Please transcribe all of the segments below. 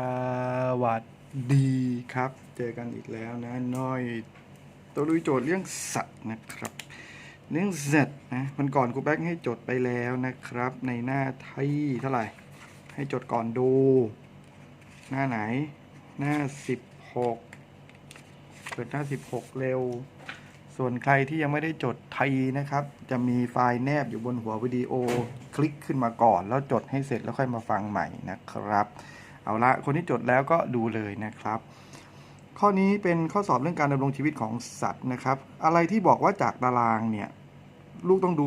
สวัสดีครับ เจอกันอีกแล้วนะน้อยตัวลุยโจทย์เรื่องสัตว์นะครับ เรื่องสัตว์นะมันก่อนครูแบ็กให้จดไปแล้วนะครับ ในหน้าที่เท่าไหร่ ให้จดก่อนดู หน้าไหน หน้าสิบหกเปิดหน้าสิบหกเร็ว ส่วนใครที่ยังไม่ได้จดไทยนะครับ จะมีไฟล์แนบอยู่บนหัววิดีโอ คลิกขึ้นมาก่อน แล้วจดให้เสร็จแล้วค่อยมาฟังใหม่นะครับ เอาละคนที่จดแล้วก็ดูเลยนะครับ ข้อนี้เป็นข้อสอบเรื่องการดำรงชีวิตของสัตว์นะครับ อะไรที่บอกว่าจากตารางเนี่ยลูกต้องดู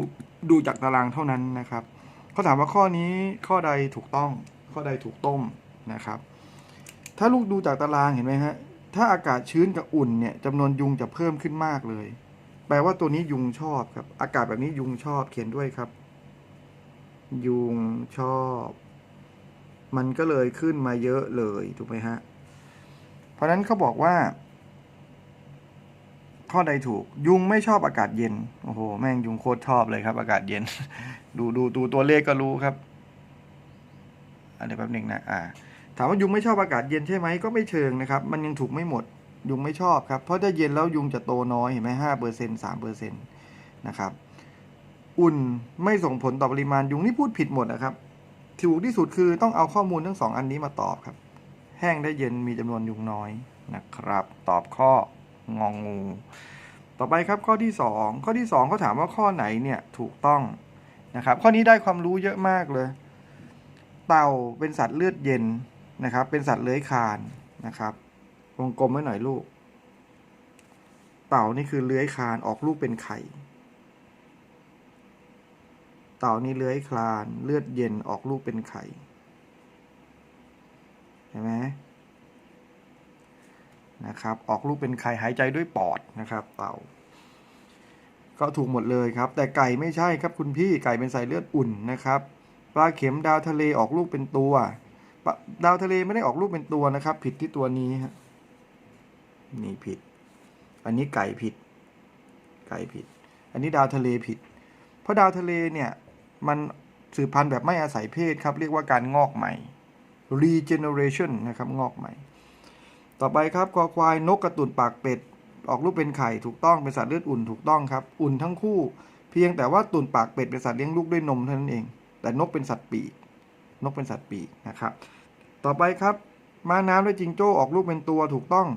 ดูจากตารางเท่านั้นนะครับเขาถามว่าข้อนี้ข้อใดถูกต้องข้อใดถูกต้มนะครับ ถ้าลูกดูจากตารางเห็นไหมฮะถ้าอากาศชื้นกับอุ่นเนี่ยจำนวนยุงจะเพิ่มขึ้นมากเลย แปลว่าตัวนี้ยุงชอบครับ อากาศแบบนี้ยุงชอบเขียนด้วยครับ ยุงชอบ มันก็เลยขึ้นมาเยอะเลยถูกไหมฮะ เพราะนั้นเขาบอกว่า ข้อใดถูก ยุงไม่ชอบอากาศเย็น โอ้โห แม่งยุงโคตรชอบเลยครับ อากาศเย็น ดูดูดูตัวเลขก็รู้ครับอันเดี๋ยวแป๊บหนึ่งนะอ่า ถามว่ายุงไม่ชอบอากาศเย็นใช่ไหมก็ไม่เชิงนะครับ มันยังถูกไม่หมด ยุงไม่ชอบครับ เพราะถ้าเย็นแล้วยุงจะโตน้อยเห็นไหมห้าเปอร์เซ็นสามเปอร์เซ็นตนะครับ อุ่นไม่ส่งผลต่อปริมาณยุงนี่พูดผิดหมดนะครับ ถูกที่สุดคือต้องเอาข้อมูลทั้งสองอันนี้มาตอบครับ แห้งได้เย็นมีจำนวนยุงน้อยนะครับ ตอบข้ององงู ต่อไปครับข้อที่สองข้อที่สองเขาถามว่าข้อไหนเนี่ยถูกต้องนะครับ ข้อนี้ได้ความรู้เยอะมากเลย เต่าเป็นสัตว์เลือดเย็นนะครับ เป็นสัตว์เลื้อยคลานนะครับ วงกลมไว้หน่อยลูก เต่านี่คือเลื้อยคลานออกลูกเป็นไข่ เต่านี่เลื้อยคลาน เลือดเย็นออกลูกเป็นไข่เห็นไหมนะครับ ออกลูกเป็นไข่หายใจด้วยปอดนะครับ เต่า ก็ถูกหมดเลยครับ แต่ไก่ไม่ใช่ครับคุณพี่ไก่เป็นสายเลือดอุ่นนะครับปลาเข็มดาวทะเลออกลูกเป็นตัวปลาดาวทะเลไม่ได้ออกลูกเป็นตัวนะครับ ผิดที่ตัวนี้ฮะนี่ผิด อันนี้ไก่ผิด ไก่ผิด อันนี้ดาวทะเลผิด เพราะดาวทะเลเนี่ย มันสืบพันธุ์แบบไม่อาศัยเพศครับ เรียกว่าการงอกใหม่ regeneration นะครับงอกใหม่ ต่อไปครับคอควายนกกระตุ่นปากเป็ด ออกลูกเป็นไข่ถูกต้องเป็นสัตว์เลือดอุ่นถูกต้องครับ อุ่นทั้งคู่ เพียงแต่ว่าตุ่นปากเป็ดเป็นสัตว์เลี้ยงลูกด้วยนมเท่านั้นเอง แต่นกเป็นสัตว์ปีกนกเป็นสัตว์ปีกนะครับ ต่อไปครับม้าน้ำและจิงโจ้ออกลูกเป็นตัวถูกต้อง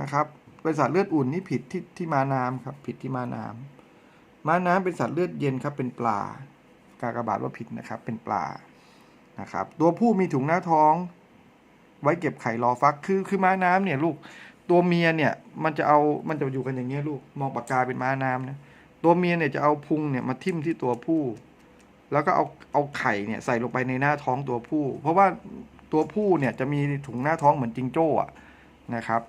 นะครับ เป็นสัตว์เลือดอุ่นนี่ผิดที่ที่ม้าน้ำครับ ผิดที่ม้าน้ำม้าน้ำเป็นสัตว์เลือดเย็นครับเป็นปลา กากบาทว่าผิดนะครับ เป็นปลานะครับ ตัวผู้มีถุงหน้าท้อง ไว้เก็บไข่รอฟัก คือคือม้าน้ำเนี่ยลูก ตัวเมียเนี่ยมันจะเอา มันจะอยู่กันอย่างเงี้ยลูก มองปากกาเป็นม้าน้ำนะ ตัวเมียเนี่ยจะเอาพุงเนี่ยมาทิ่มที่ตัวผู้ แล้วก็เอาเอาไข่เนี่ยใส่ลงไปในหน้าท้องตัวผู้ เพราะว่าตัวผู้เนี่ยจะมีถุงหน้าท้องเหมือนจิงโจ้อะนะครับ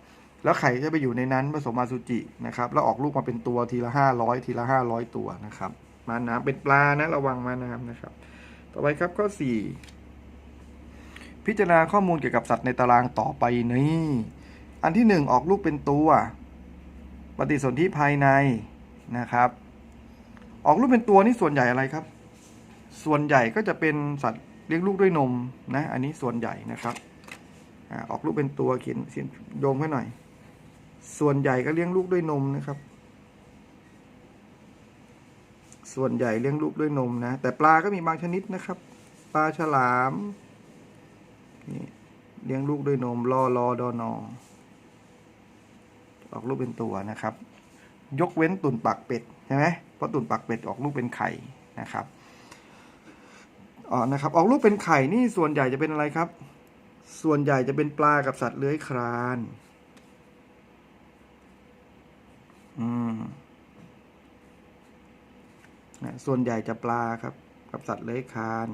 แล้วไข่จะไปอยู่ในนั้นผสมอสุจินะครับ แล้วออกลูกมาเป็นตัวทีละห้าร้อยทีละห้าร้อยตัวนะครับ มาน้ำเป็นปลานะระวังมาน้ำนะครับ ต่อไปครับข้อสี่พิจารณาข้อมูลเกี่ยวกับสัตว์ในตารางต่อไปนี้ อันที่หนึ่งออกลูกเป็นตัว ปฏิสนธิภายในนะครับ ออกลูกเป็นตัวนี่ส่วนใหญ่อะไรครับ ส่วนใหญ่ก็จะเป็นสัตว์เลี้ยงลูกด้วยนมนะอันนี้ส่วนใหญ่นะครับอออกลูกเป็นตัวเขียนเขียนโยงไว้หน่อย ส่วนใหญ่ก็เลี้ยงลูกด้วยนมนะครับ ส่วนใหญ่เลี้ยงลูกด้วยนมนะ แต่ปลาก็มีบางชนิดนะครับ ปลาฉลามนี่เลี้ยงลูกด้วยนมรอรอดอนอออกลูกเป็นตัวนะครับ ยกเว้นตุ่นปากเป็ดใช่ไหมเพราะตุ่นปากเป็ดออกลูกเป็นไข่นะครับอ๋อนะครับ ออกลูกเป็นไข่นี่ส่วนใหญ่จะเป็นอะไรครับ ส่วนใหญ่จะเป็นปลากับสัตว์เลื้อยคลาน อืม นะส่วนใหญ่จะปลาครับ กับสัตว์เลื้อยคลาน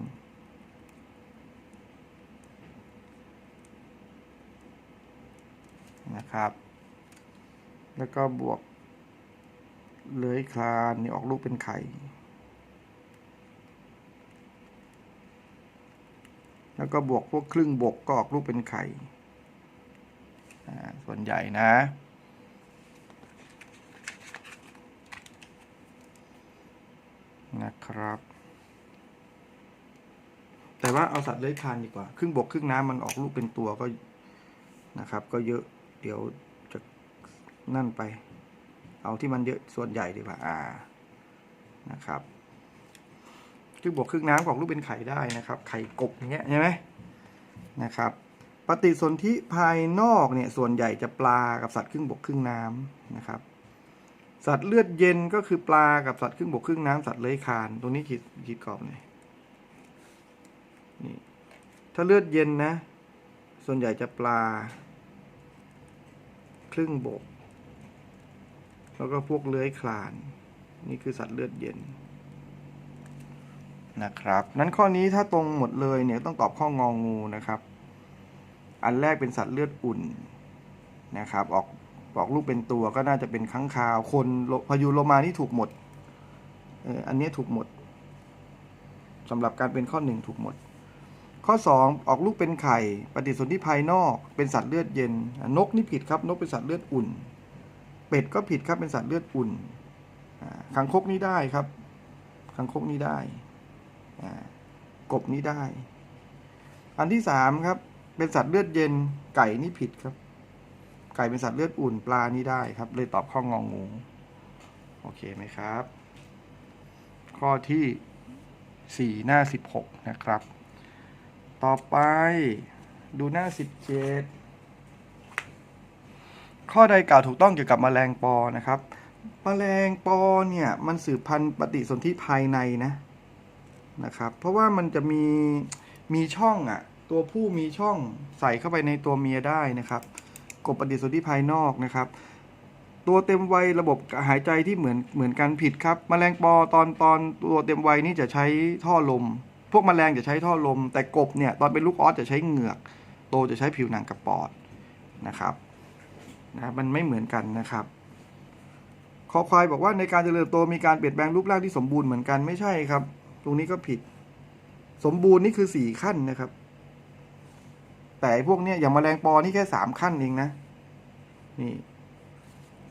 นะครับ แล้วก็บวกเลื้อยคลานนี่ออกลูกเป็นไข่แล้วก็บวกพวกครึ่งบกก็ออกลูกเป็นไข่ส่วนใหญ่นะ นะครับ แต่ว่าเอาสัตว์เลื้อยคลานดีกว่า ครึ่งบกครึ่งน้ำมันออกลูกเป็นตัวก็นะครับ ก็เยอะเดี๋ยวจะนั่นไป เอาที่มันเยอะส่วนใหญ่ดีกว่าอ่านะครับครึ่งบวกครึ่งน้ำของลูกเป็นไข่ได้นะครับ ไข่กบอย่างเงี้ยใช่ไหมนะครับ ปฏิสนธิภายนอกเนี่ยส่วนใหญ่จะปลากับสัตว์ครึ่งบกครึ่งน้ำนะครับ สัตว์เลือดเย็นก็คือปลากับสัตว์ครึ่งบกครึ่งน้ำสัตว์เลื้อยคลาน ตรงนี้ขีดขีดกรอบหน่อยนี่ถ้าเลือดเย็นนะ ส่วนใหญ่จะปลา ครึ่งบก แล้วก็พวกเลื้อยคลาน นี่คือสัตว์เลือดเย็นนะครับ นั้นข้อนี้ถ้าตรงหมดเลยเนี่ยต้องตอบข้ององูนะครับ อันแรกเป็นสัตว์เลือดอุ่นนะครับ ออก ออกลูกเป็นตัวก็น่าจะเป็นค้างคาว คนพายุโลมานี่ถูกหมดเอออันนี้ถูกหมดสำหรับการเป็นข้อหนึ่งถูกหมด ข้อ 2 ออกลูกเป็นไข่ ปฏิสนธิภายนอก เป็นสัตว์เลือดเย็น นกนี่ผิดครับ นกเป็นสัตว์เลือดอุ่น เป็ดก็ผิดครับ เป็นสัตว์เลือดอุ่นขังคกนี่ได้ครับขังคกนี่ได้ กบนี่ได้ อันที่สามครับ เป็นสัตว์เลือดเย็น ไก่นี่ผิดครับ ก่เป็นสัตว์เลือดอุ่นปลานี่ได้ครับ เลยตอบข้ององูโอเคไหมครับ ข้อที่สี่หน้าสิบหกนะครับ ต่อไปดูหน้าสิบเจ็ดข้อใดกล่าวถูกต้องเกี่ยวกับแมลงปอนะครับแมลงปอเนี่ยมันสืบพันธุ์ปฏิสนธิภายในนะนะครับ เพราะว่ามันจะมีมีช่องอะ่ะ ตัวผู้มีช่องใส่เข้าไปในตัวเมียได้นะครับ กบปฏิสนธิภายนอกนะครับ ตัวเต็มวัยระบบหายใจที่เหมือนเหมือนกันผิดครับแมลงปอตอนตอนตัวเต็มวัยนี่จะใช้ท่อลม พวกแมลงจะใช้ท่อลม แต่กบเนี่ยตอนเป็นลูกออสจะใช้เหงือก โตจะใช้ผิวหนังกับปอดนะครับนะมันไม่เหมือนกันนะครับคอควายบอกว่าในการเจริญเติบโตมีการเปลี่ยนแปลงรูปร่างที่สมบูรณ์เหมือนกันไม่ใช่ครับ ตรงนี้ก็ผิด สมบูรณ์นี่คือสี่ขั้นนะครับ แต่พวกเนี้ยอย่างแมลงปอนี่แค่สามขั้นเองนะ นี่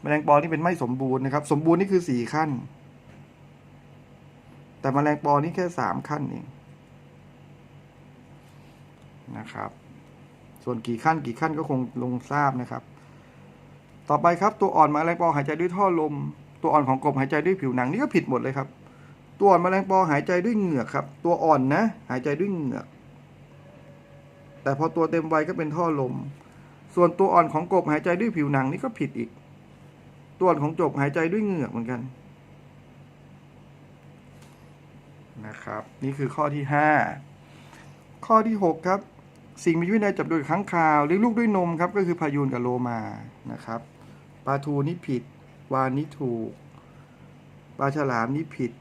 แมลงปอนี่เป็นไม่สมบูรณ์นะครับ สมบูรณ์นี่คือสี่ขั้น แต่แมลงปอนี่แค่สามขั้นเองนะครับ ส่วนกี่ขั้นกี่ขั้นก็คงลงทราบนะครับ ต่อไปครับตัวอ่อนแมลงปอหายใจด้วยท่อลม ตัวอ่อนของกบหายใจด้วยผิวหนังนี่ก็ผิดหมดเลยครับ ตัวอ่อนแมลงปอหายใจด้วยเหงือกครับ ตัวอ่อนนะ หายใจด้วยเหงือก แต่พอตัวเต็มวัยก็เป็นท่อลม ส่วนตัวอ่อนของกบหายใจด้วยผิวหนังนี่ก็ผิดอีก ตัวอ่อนของจบหายใจด้วยเหงือกเหมือนกันนะครับ นี่คือข้อที่ห้าข้อที่หกครับ สิ่งมีชีวิตในจับโดยค้างคาวเลี้ยงลูกด้วยนมครับ ก็คือพายูนกับโลมานะครับปลาทูนี่ผิด วานนี่ถูกปลาฉลามนี่ผิด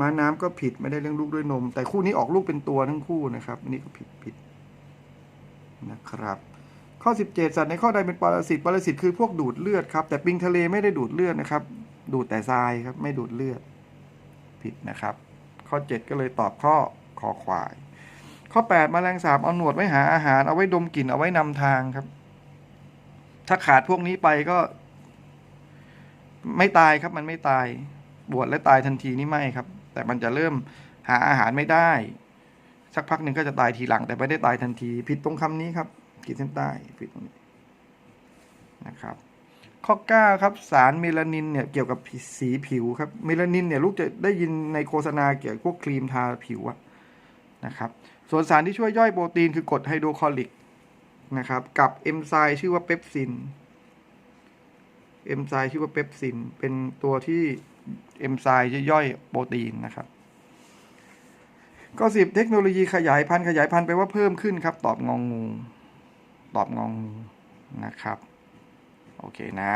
ม้าน้ำก็ผิดไม่ได้เลี้ยงลูกด้วยนม แต่คู่นี้ออกลูกเป็นตัวทั้งคู่นะครับอันนี้ก็ผิดผิด นะครับ ข้อ 17 สัตว์ในข้อใดเป็นปรสิตปรสิตคือพวกดูดเลือดครับแต่ปิงทะเลไม่ได้ดูดเลือดนะครับ ดูดแต่ทรายครับไม่ดูดเลือดผิดนะครับ ข้อ 7 ก็เลยตอบข้อคอควาย ข้อ 8 แมลงสาบเอาหนวดไว้หาอาหารเอาไว้ดมกลิ่นเอาไว้นำทางครับ ถ้าขาดพวกนี้ไปก็ ไม่ตายครับมันไม่ตายบวชและตายทันทีนี่ไม่ครับ แต่มันจะเริ่มหาอาหารไม่ได้ สักพักหนึ่งก็จะตายทีหลังแต่ไม่ได้ตายทันที ผิดตรงคำนี้ครับขีดเส้นใต้ผิดตรงนี้นะครับ ข้อ 9 ครับสารเมลานินเนี่ยเกี่ยวกับสีผิวครับเมลานินเนี่ยลูกจะได้ยินในโฆษณาเกี่ยวกับพวกครีมทาผิวอะนะครับส่วนสารที่ช่วยย่อยโปรตีนคือกรดไฮโดรคลอริกนะครับกับเอนไซม์ชื่อว่าเปปซินเอนไซม์ชื่อว่าเปปซินเป็นตัวที่เอนไซม์จะย่อยโปรตีนนะครับ ก็สิบเทคโนโลยีขยายพันธุ์ขยายพันธุ์ไปว่าเพิ่มขึ้นครับ ตอบงองงู ตอบงองงูนะครับ โอเคนะ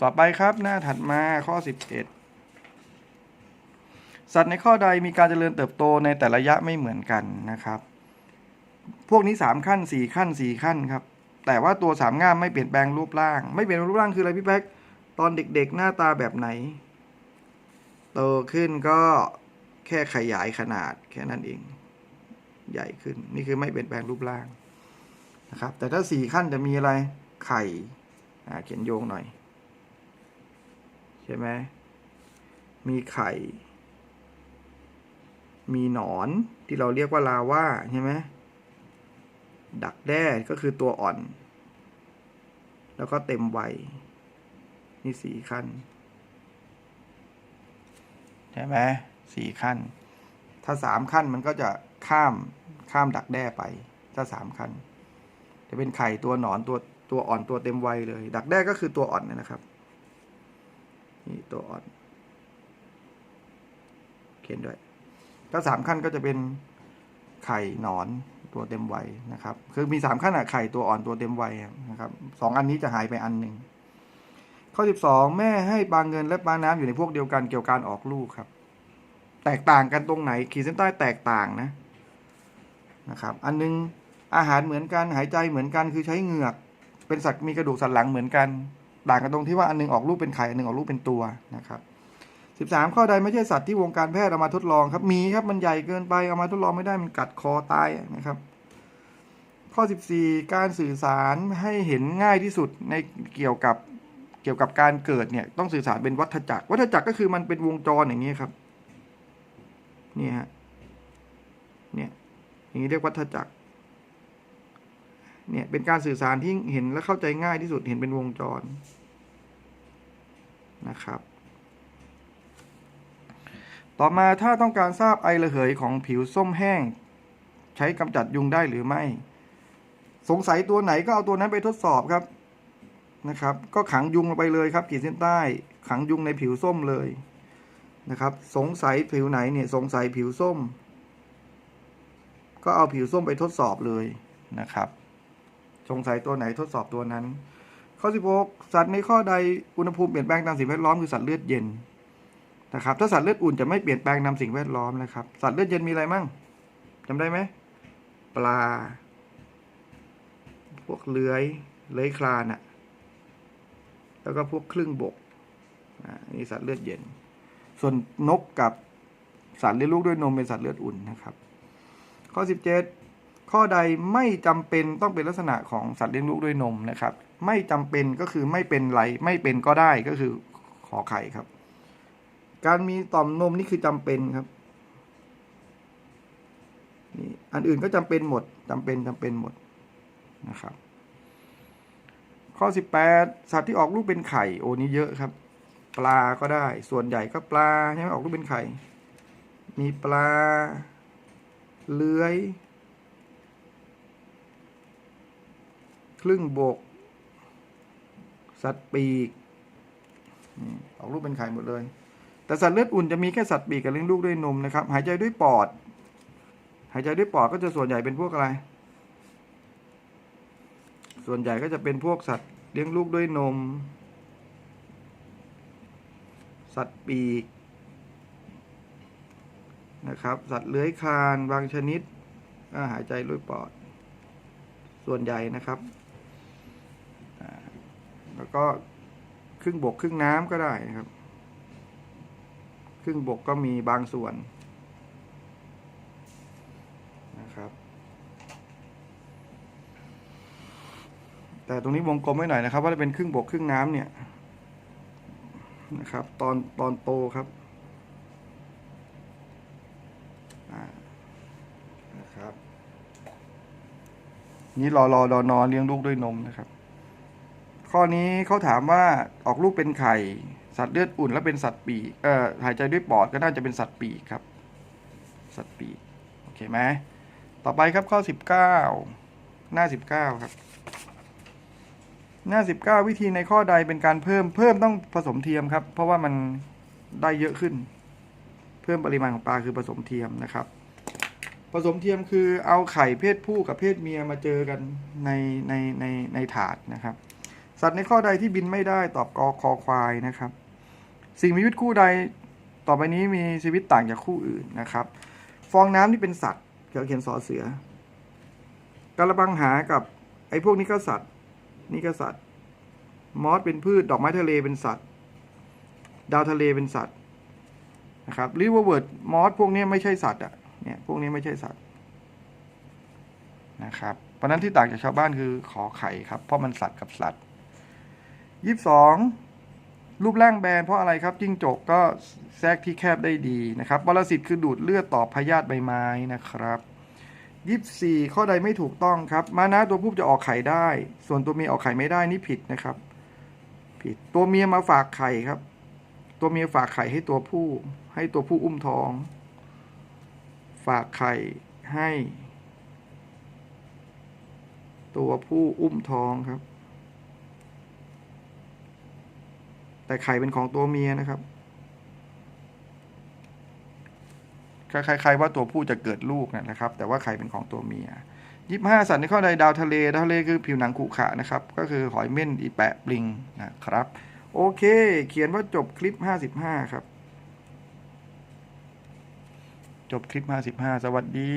ต่อไปครับหน้าถัดมาข้อ 11 สัตว์ในข้อใดมีการเจริญเติบโตในแต่ละระยะไม่เหมือนกันนะครับ พวกนี้ 3 ขั้น 4 ขั้น 4 ขั้นครับ แต่ว่าตัวสามง่ามไม่เปลี่ยนแปลงรูปร่าง ไม่เปลี่ยนรูปร่างคืออะไรพี่แป๊กตอนเด็กๆหน้าตาแบบไหน โตขึ้นก็ แค่ขยายขนาดแค่นั้นเอง ใหญ่ขึ้น นี่คือไม่เปลี่ยนแปลงรูปร่างนะครับ แต่ถ้าสี่ขั้นจะมีอะไรไข่เขียนโยงหน่อย ใช่ไหมมีไข่ มีหนอนที่เราเรียกว่าลาว่าใช่ไหมดักแด้ก็คือตัวอ่อน แล้วก็เต็มวัยนี่สี่ขั้นใช่ไหม สี่ขั้น ถ้าสามขั้นมันก็จะข้ามข้ามดักแด้ไป ถ้าสามขั้น จะเป็นไข่ตัวหนอนตัวตัวอ่อนตัวเต็มวัยเลย ดักแด้ก็คือตัวอ่อนนะครับ นี่ตัวอ่อน เขียนด้วย ถ้าสามขั้นก็จะเป็นไข่หนอนตัวเต็มวัยนะครับ คือมีสามขั้นอะไข่ตัวอ่อนตัวเต็มวัยนะครับสองอันนี้จะหายไปอันหนึ่งข้อสิบสองแม่ให้ปลาเงินและปลาน้ำอยู่ในพวกเดียวกันเกี่ยวกับการออกลูกครับ แตกต่างกันตรงไหน ขีดเส้นใต้แตกต่างนะนะครับ อันนึงอาหารเหมือนกันหายใจเหมือนกันคือใช้เหงือก เป็นสัตว์มีกระดูกสันหลังเหมือนกัน ต่างกันตรงที่ว่าอันหนึงออกลูกเป็นไข่อันหนึงออกลูกเป็นตัวนะครับสิบสามข้อใดไม่ใช่สัตว์ที่วงการแพทย์เอามาทดลองครับมีครับมันใหญ่เกินไปเอามาทดลองไม่ได้มันกัดคอตายนะครับ ข้อ 14 การสื่อสารให้เห็นง่ายที่สุดในเกี่ยวกับเกี่ยวกับการเกิดเนี่ยต้องสื่อสารเป็นวัฏจักรวัฏจักรก็คือมันเป็นวงจรอย่างนี้ครับ นี่ฮะเนี่ยอย่างนี้เรียกวัฏจักรเนี่ยเป็นการสื่อสารที่เห็นและเข้าใจง่ายที่สุดเห็นเป็นวงจรนะครับ ต่อมาถ้าต้องการทราบไอระเหยของผิวส้มแห้ง ใช้กำจัดยุงได้หรือไม่ สงสัยตัวไหนก็เอาตัวนั้นไปทดสอบครับนะครับ ก็ขังยุงลงไปเลยครับขีดเส้นใต้ ขังยุงในผิวส้มเลย นะครับ สงสัยผิวไหนเนี่ยสงสัยผิวส้ม ก็เอาผิวส้มไปทดสอบเลยนะครับ สงสัยตัวไหนทดสอบตัวนั้น ข้อ 16 สัตว์ในข้อใดอุณหภูมิเปลี่ยนแปลงตามสิ่งแวดล้อมคือสัตว์เลือดเย็นนะครับ ถ้าสัตว์เลือดอุ่นจะไม่เปลี่ยนแปลงตามสิ่งแวดล้อมนะครับ สัตว์เลือดเย็นมีอะไรมั่งจำได้ไหมปลา พวกเลื้อยเลื้อยคลานอะแล้วก็พวกครึ่งบกอ่านี่สัตว์เลือดเย็น ส่วนนกกับสัตว์เลี้ยงลูกด้วยนมเป็นสัตว์เลือดอุ่นนะครับ ข้อ 17 ข้อใดไม่จำเป็นต้องเป็นลักษณะของสัตว์เลี้ยงลูกด้วยนมนะครับ ไม่จำเป็นก็คือไม่เป็นไรไม่เป็นก็ได้ก็คือขอไข่ครับ การมีต่อมนมนี่คือจำเป็นครับนี่อันอื่นก็จำเป็นหมดจำเป็นจำเป็นหมดนะครับ ข้อ 18 สัตว์ที่ออกลูกเป็นไข่โอ้นี่เยอะครับ ปลาก็ได้ ส่วนใหญ่ก็ปลาใช่ไหมออกลูกเป็นไข่ มีปลา เลื้อย ครึ่งบก สัตว์ปีก ออกลูกเป็นไข่หมดเลย แต่สัตว์เลือดอุ่นจะมีแค่สัตว์ปีกกับเลี้ยงลูกด้วยนมนะครับ หายใจด้วยปอด หายใจด้วยปอดก็จะส่วนใหญ่เป็นพวกอะไร ส่วนใหญ่ก็จะเป็นพวกสัตว์เลี้ยงลูกด้วยนม สัตว์ปีกนะครับ สัตว์เลื้อยคลานบางชนิดก็หายใจด้วยปอด ส่วนใหญ่นะครับ แล้วก็ครึ่งบกครึ่งน้ำก็ได้นะครับ ครึ่งบกก็มีบางส่วนนะครับ แต่ตรงนี้วงกลมไว้หน่อยนะครับ ว่าจะเป็นครึ่งบกครึ่งน้ำเนี่ย นะครับ ตอนตอนโตครับนะครับนี่รอรอรอนอนเลี้ยงลูกด้วยนมนะครับ ข้อนี้เขาถามว่าออกลูกเป็นไข่สัตว์เลือดอุ่นและเป็นสัตว์ปีกเอ่อหายใจด้วยปอดก็น่าจะเป็นสัตว์ปีกครับ สัตว์ปีกโอเคไหมต่อไปครับข้อสิบเก้าหน้าสิบเก้าครับ หน้า 19 วิธีในข้อใดเป็นการเพิ่มเพิ่มต้องผสมเทียมครับ เพราะว่ามันได้เยอะขึ้น เพิ่มปริมาณของปลาคือผสมเทียมนะครับ ผสมเทียมคือเอาไข่เพศผู้กับเพศเมียมาเจอกันในในในในถาดนะครับ สัตว์ในข้อใดที่บินไม่ได้ตอบกอคอควายนะครับ สิ่งมีชีวิตคู่ใดต่อไปนี้มีชีวิตต่างจากคู่อื่นนะครับ ฟองน้ำนี่เป็นสัตว์เราเขียนสอเสือกระบังหากับไอ้พวกนี้ก็สัตว์ นี่ก็สัตว์ มอสเป็นพืช ดอกไม้ทะเลเป็นสัตว์ ดาวทะเลเป็นสัตว์นะครับริเวอร์เวิร์ดมอสพวกนี้ไม่ใช่สัตว์อะ เนี่ยพวกนี้ไม่ใช่สัตว์นะครับเพราะนั้นที่ต่างจากชาวบ้านคือขอไข่ครับ เพราะมันสัตว์กับสัตว์ยี่สิบสองรูปร่างแบนเพราะอะไรครับจิ้งจกก็แทรกที่แคบได้ดีนะครับปรสิตคือดูดเลือดต่อพยาธิใบไม้นะครับ ยี่สิบสี่ข้อใดไม่ถูกต้องครับมานะตัวผู้จะออกไข่ได้ ส่วนตัวเมียออกไข่ไม่ได้นี่ผิดนะครับ ผิดตัวเมียมาฝากไข่ครับ ตัวเมียฝากไข่ให้ตัวผู้ ให้ตัวผู้อุ้มท้อง ฝากไข่ให้ ตัวผู้อุ้มท้องครับ แต่ไข่เป็นของตัวเมียนะครับ คล้ายๆว่าตัวผู้จะเกิดลูกนะครับ แต่ว่าไข่เป็นของตัวเมียยี่ห้าสัตว์ในข้อใดดาวทะเลดาวทะเลคือผิวหนังขรุขระนะครับ ก็คือหอยเม่นอีแปะปลิงนะครับ โอเค เขียนว่าจบคลิปห้าสิบห้าครับ จบคลิปห้าสิบห้าสวัสดี